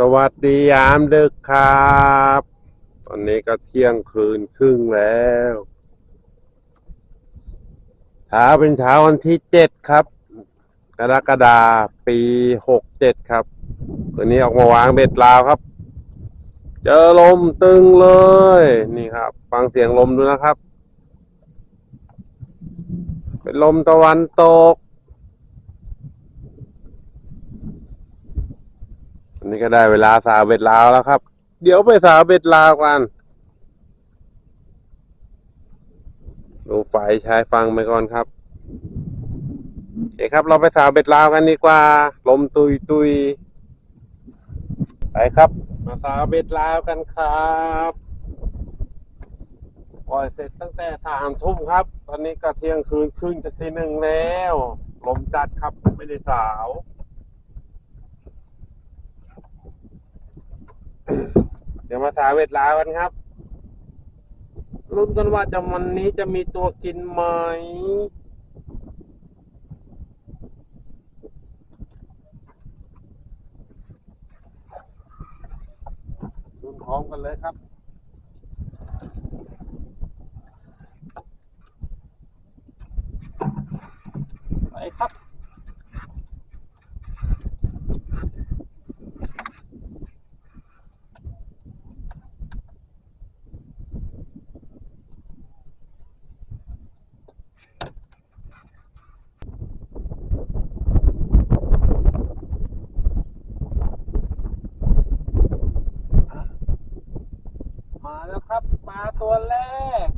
สวัสดียามดึกครับ ตอนนี้ก็เที่ยงคืนครึ่งแล้วเช้าเป็นเช้าวันที่เจ็ดครับ กรกฎาปีหกเจ็ดครับวันนี้ออกมาวางเบ็ดลาวครับ เจอลมตึงเลย นี่ครับ ฟังเสียงลมดูนะครับ เป็นลมตะวันตก อันนี้ก็ได้เวลาสาวเบ็ดลาวแล้วครับ เดี๋ยวไปสาวเบ็ดลาวกันดูไฟใช้ฟังไปก่อนครับโอเคครับ เราไปสาวเบ็ดลาวกันดีกว่า ลมตุยตุยไปครับ มาสาวเบ็ดลาวกันครับปล่อยเสร็จตั้งแต่สามทุ่มครับ ตอนนี้ก็เที่ยงคืนครึ่งจะทีหนึ่งแล้ว ลมจัดครับไม่ได้สาว เดี๋ยวมาสาเวทลาวกันครับลุ้นกันว่าจะวันนี้จะมีตัวกินไหมลุ้นพร้อมกันเลยครับไปครับ มาแล้วครับปลาตัวแรก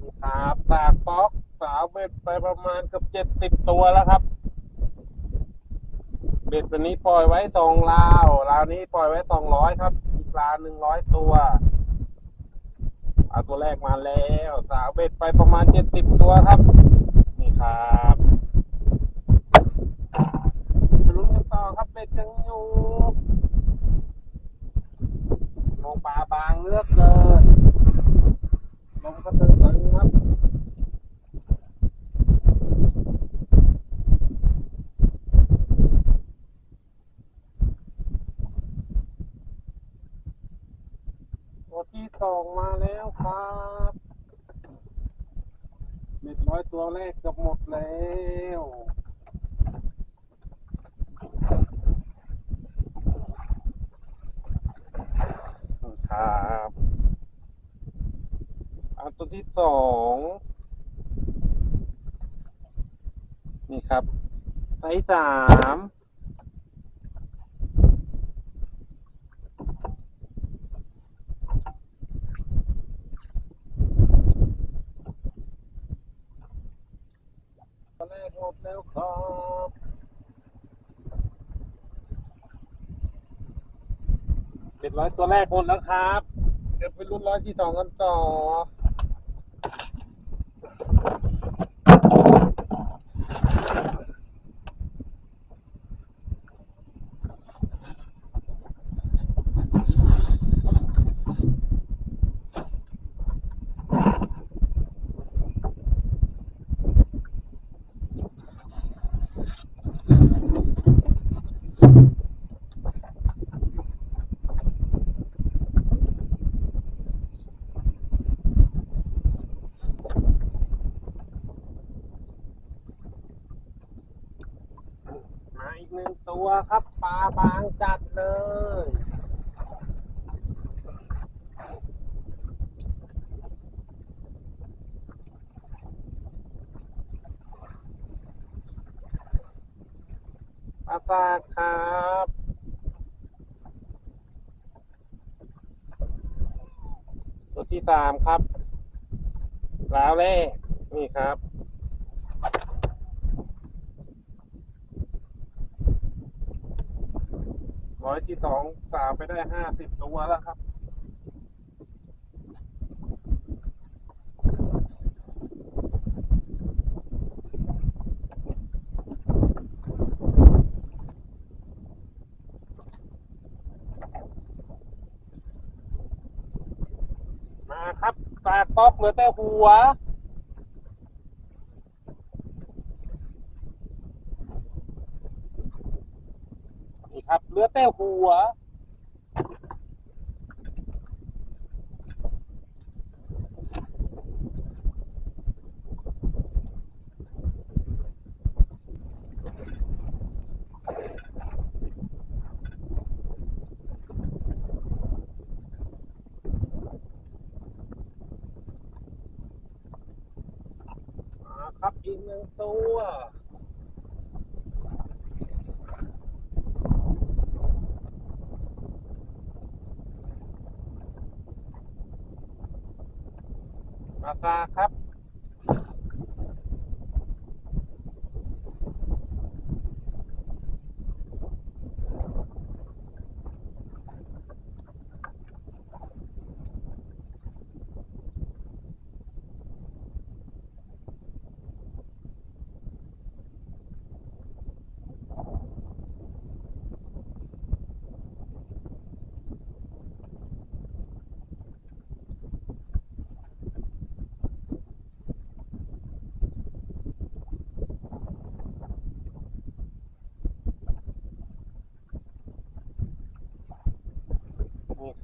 นี่ครับตากป๊อกสาวเบ็ดไปประมาณเกือบเจ็ดสิบตัวแล้วครับ เบ็ดวันนี้ปล่อยไว้สองลาวลาวนี้ปล่อยไว้สองร้อยครับอีกลาหนึ่งร้อยตัวเอาตัวแรกมาแล้ว สาวเบ็ดไปประมาณเจ็ดสิบตัวครับ นี่ครับไปลุ้นกันต่อครับเบ็ดยังอยู่ลงปลาบางเลือกเกิน ลมก็ตึงตึงครับ ตัวที่สองมาแล้วครับเม็ดร้อยตัวแรกเกือบหมดแล้วครับเอาตัวที่ สองนี่ครับ ไซส์สามแรกหมดแล้วครับเป็นร้อยตัวแรกหมดแล้วครับ เดี๋ยวไปรุ่นร้อยที่สองกันต่อ มาอีกหนึ่งตัวครับปลาบางจัดเลย อาซาครับตัวที่สามครับแล้วแรกนี่ครับร้อยที่สองสามไปได้ห้าสิบตัวแล้วครับ เหลือแต่หัว นี่ครับเหลือแต่หัว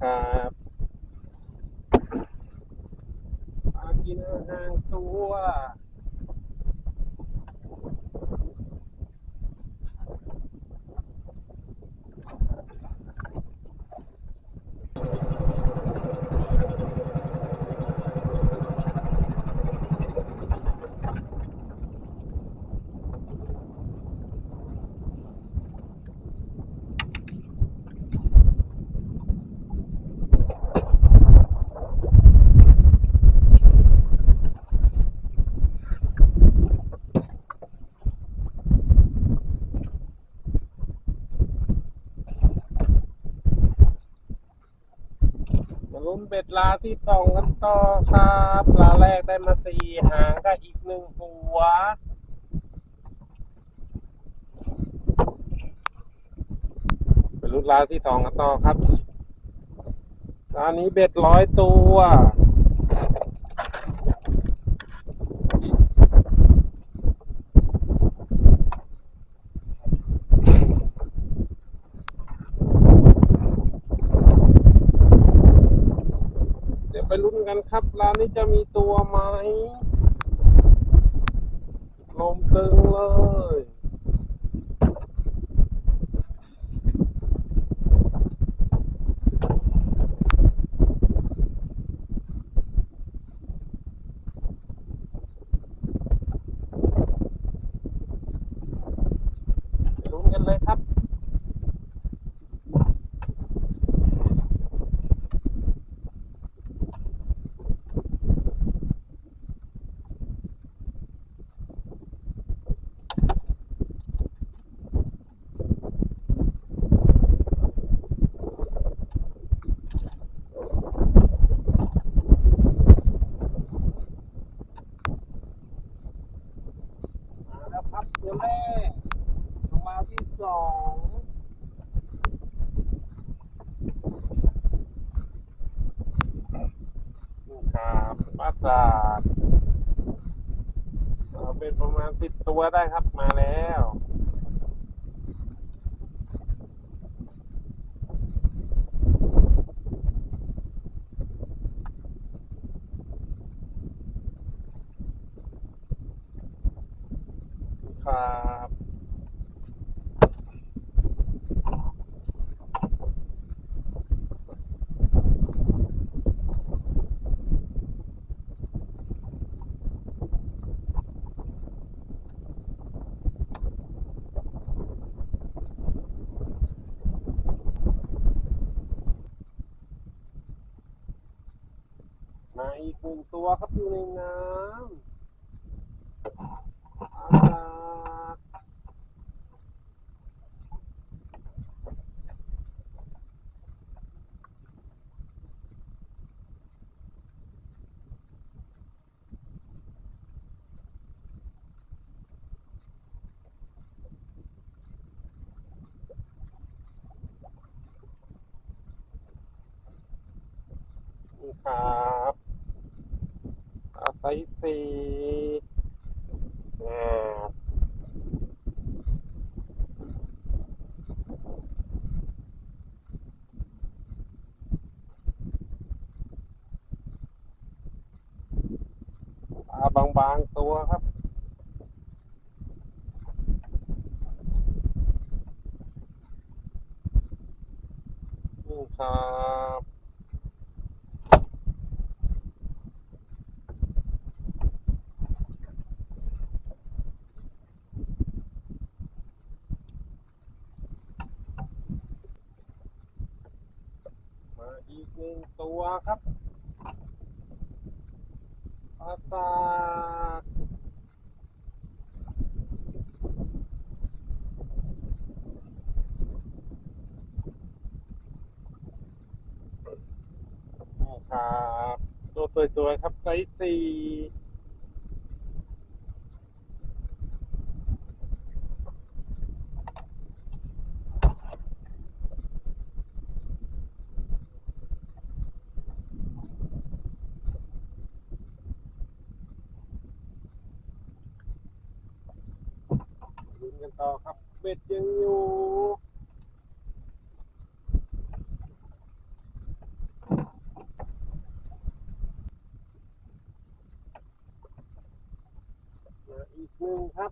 นี่ครับกินอาหารตัว มา ลุ้นเบ็ดลาที่สองกันต่อครับลาแรกได้มาสี่หางก็อีกหนึ่งหัวไปลุ้นลาที่สองกันต่อครับลานี้เบ็ดร้อยตัว เดี๋ยวไปลุ้น กันครับ ร้านนี้จะมีตัวไหมลมตึงเลย ไปลุ้นกันเลยครับ มาแล้วครับตัวแรกมาที่สองนี่ครับปราสาทเอาเป็นประมาณสิบตัว ได้ครับมาแล้ว ครับ มาอี กหนึ่งตัวครับอยู่ในน้ำอ่านี่ครับอาศัยสีอ่าาบางๆตัวครับนี่ครับมาอีกหนึ่งตัวครับปลาตากนี่ครับตัว สวยๆครับไซส์สี่ลุ้นกันต่อครับ เบ็ดยังอยู่ มาอีกหนึ่งครับ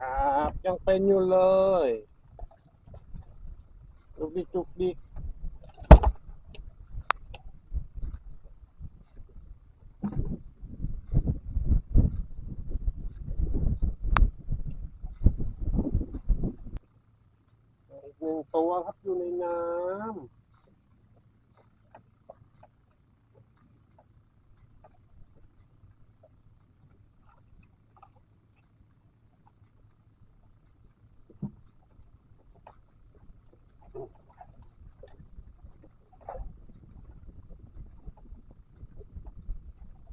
ครับ ยังเป็นอยู่เลยจุกดิกจุกดิกอีกหนึ่งตัวครับอยู่ในน้ำ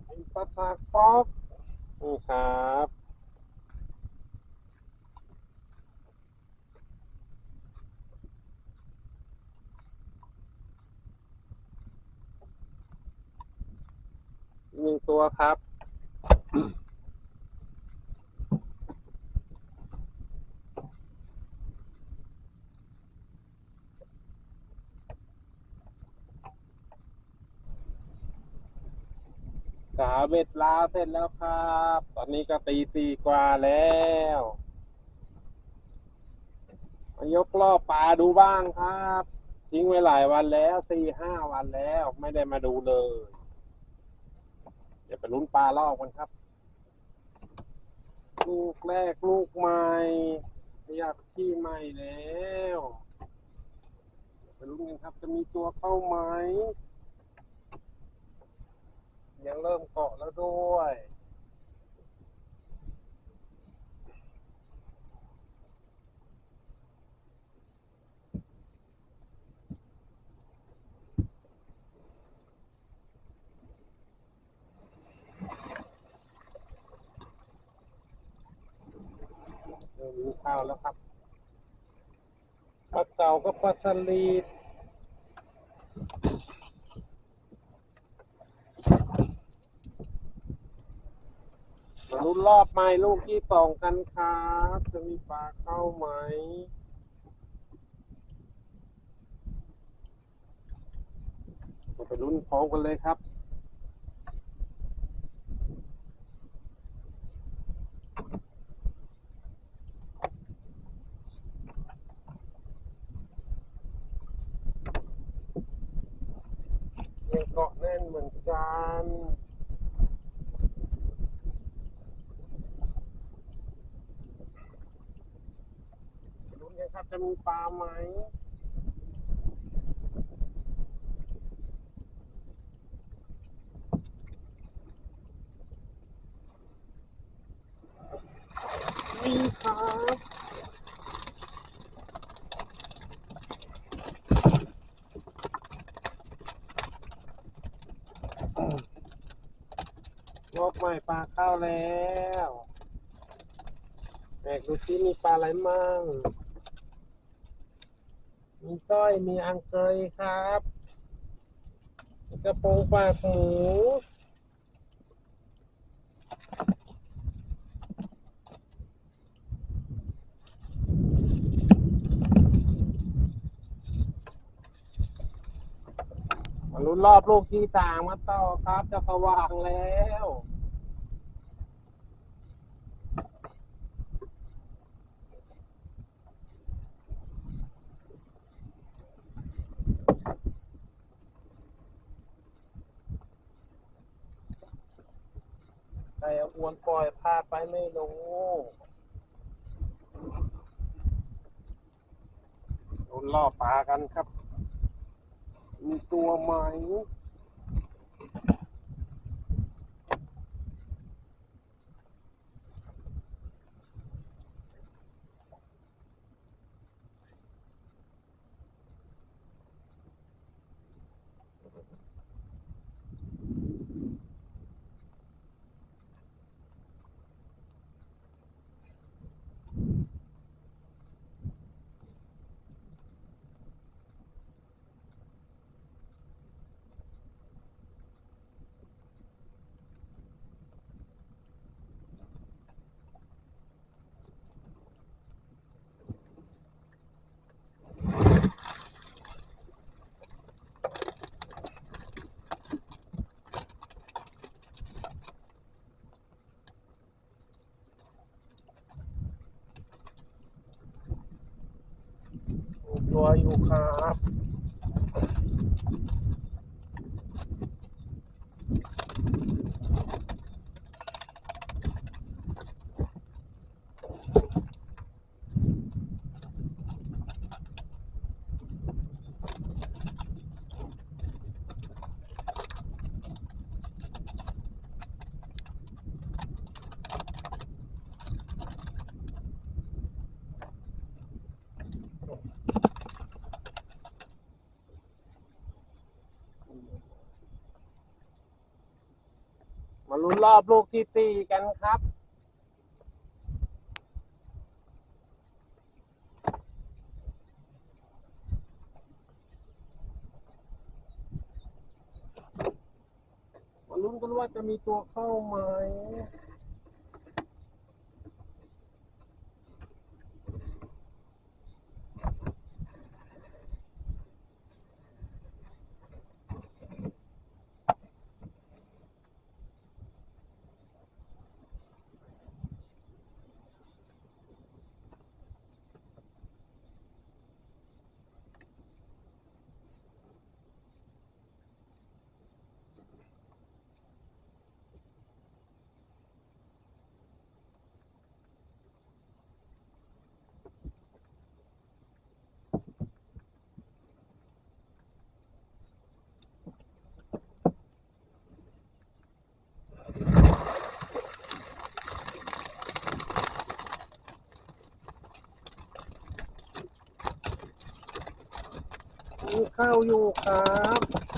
เป็นปลาสากป๊อกนี่ครับ อีก หนึ่งตัวครับ สาเบ็ดลาเสร็จแล้วครับ ตอนนี้ก็ตีสี่กว่าแล้วมายกล่อปลาดูบ้างครับ ทิ้งไว้หลายวันแล้วสี่ห้าวันแล้วไม่ได้มาดูเลย ดี๋ยวไปลุ้นปลาลอกกันครับ ลูกแรกลูกใหม่อยากที่ใหม่แล้วเดี๋ยวไปลุ้นกันครับ จะมีตัวเข้าไหมยังเริ่มเกาะแล้วด้วย เริ่มมีข้าว แล้วครับปลาเก๋ากับปลาสลิดมาลุ้นรอบใหม่ลูกที่สองกันครับ จะมีปลาเข้าไหมมาไปลุ้นพร้อมกันเลยครับ เกาะแน่นเหมือนกันลุ้นกันครับจะมีปลาไหม ง มีสร้อยมีอังเกยครับกระโปรงปากหมูลุ้นรอบลูกที่สามมาต่อครับจะระว่างแล้ว ใครอ้วนปล่อยพาดไปไม่รู้ลุ้นล่อปลากันครับ มีตัวไหม ตัวอยู่ นรอบลูกที่สี่กันครับ มาลุ้นกันว่าจะมีตัวเข้าไหม ข้าอยู่ครับ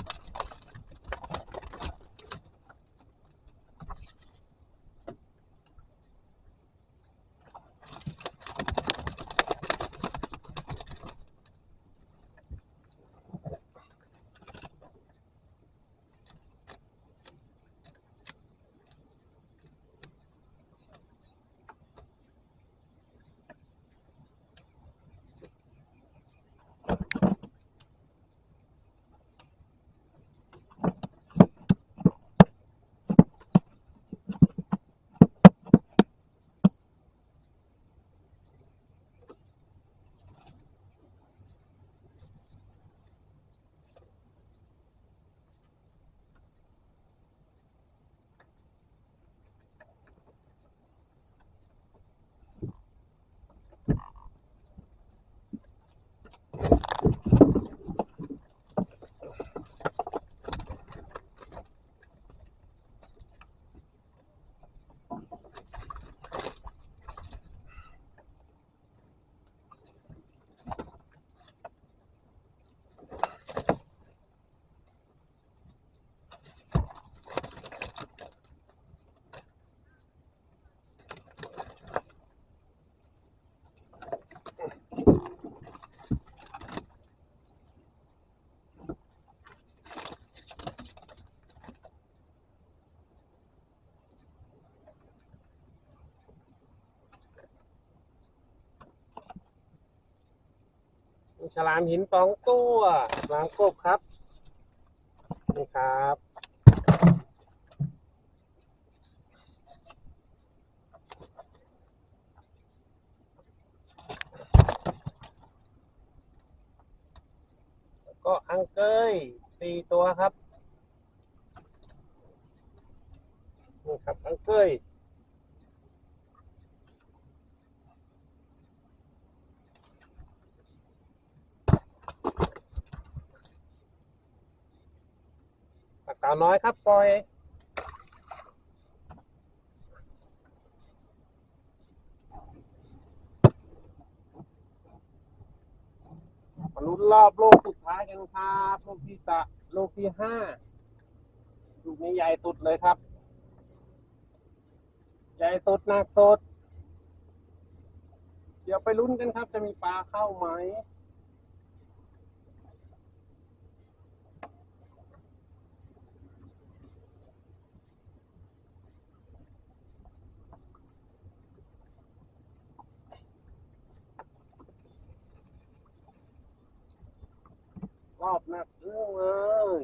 ฉลามหินสองตัวฉลามกบครับ นี่ครับ แล้วก็อังเกยสี่ตัวครับ นี่ครับอังเกยปากกาน้อยครับปล่อย มาลุ้น รอบโลกสุดท้ายกันครับโลกที่สะโลกที่ห้าลูกนี้ใหญ่สุดเลยครับ ใหญ่สุดหนักสุดเดี๋ยวไปลุ้นกันครับ จะมีปลาเข้าไหม รอบนักเรื่องเลย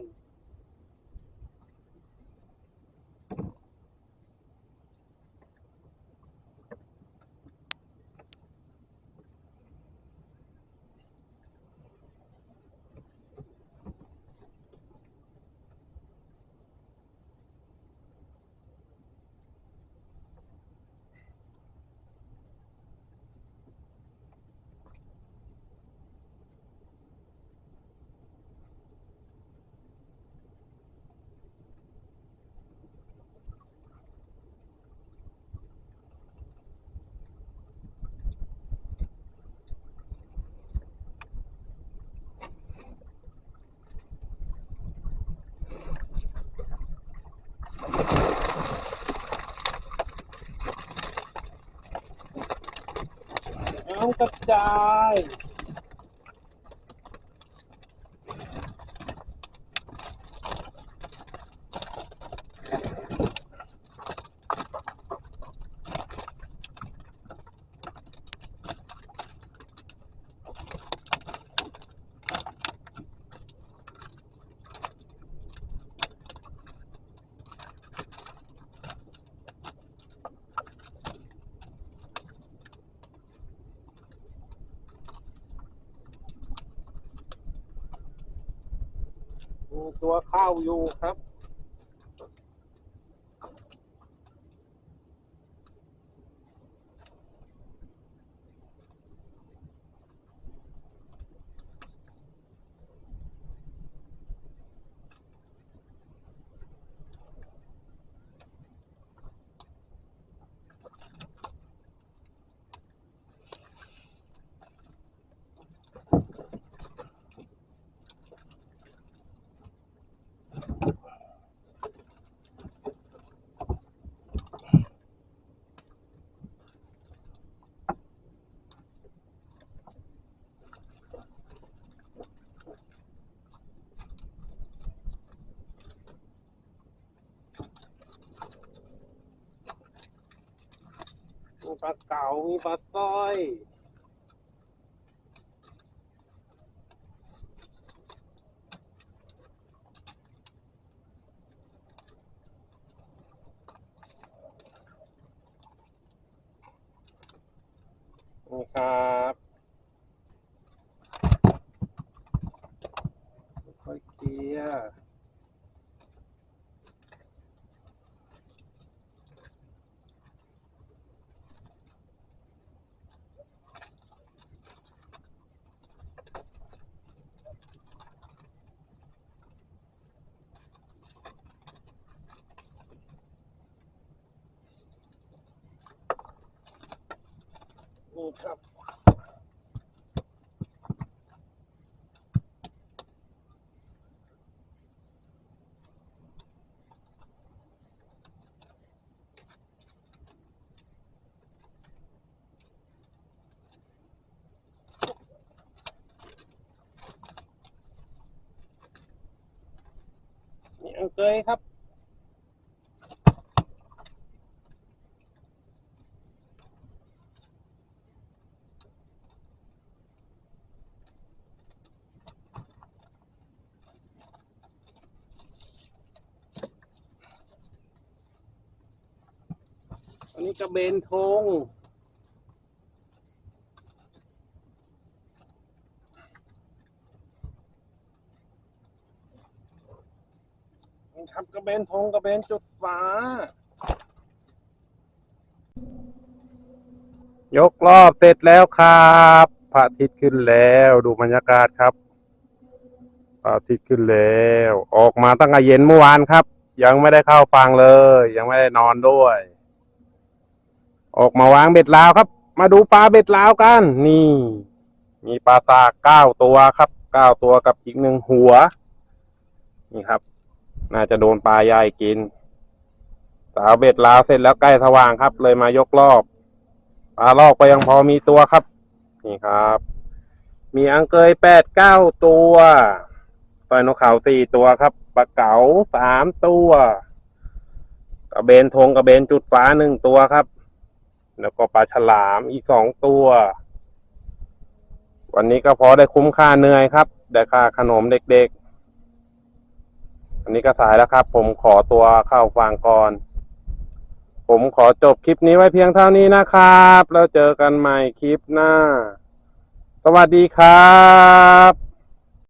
น้ำกระจ ตัวข้าวอยู่ครับ มีปลาเก๋ามีปลาสร้อย นี่ครับค่อยๆเคลียร์ นี่ครับนี่อังเกยครับ น อั นนี้กระเบนทงครับกระเบนธงกระเบนจุดฟ้า ยกรอบเสร็จแล้วครับพระอาทิตย์ขึ้นแล้วดูบรรยากาศครับพระอาทิตย์ขึ้นแล้ว ออกมาตั้งแต่เย็นเมื่อวานครับ ยังไม่ได้เข้าฟังเลย ยังไม่ได้นอนด้วย ออกมาวางเบ็ดลาวครับ มาดูปลาเบ็ดลาวกัน นี่ มีปลาตาเก้าตัวครับเก้าตัวกับอีกหนึ่งหัว นี่ครับ น่าจะโดนปลาใหญ่กิน สาวเบ็ดลาวเสร็จแล้วใกล้สว่างครับ เลยมายกรอบปลาลอกก็ยังพอมีตัวครับ นี่ครับ มีอังเกยแปดเก้าตัวต่อยนกเขาสี่ตัวครับปลาเก๋าสามตัวกระเบนธงกระเบนจุดฟ้าหนึ่งตัวครับ แล้วก็ปลาฉลามอีกสองตัว วันนี้ก็พอได้คุ้มค่าเหนื่อยครับ ได้ค่าขนมเด็กๆ อันนี้ก็สายแล้วครับ ผมขอตัวเข้าฟังก่อน ผมขอจบคลิปนี้ไว้เพียงเท่านี้นะครับ แล้วเจอกันใหม่คลิปหน้า สวัสดีครับ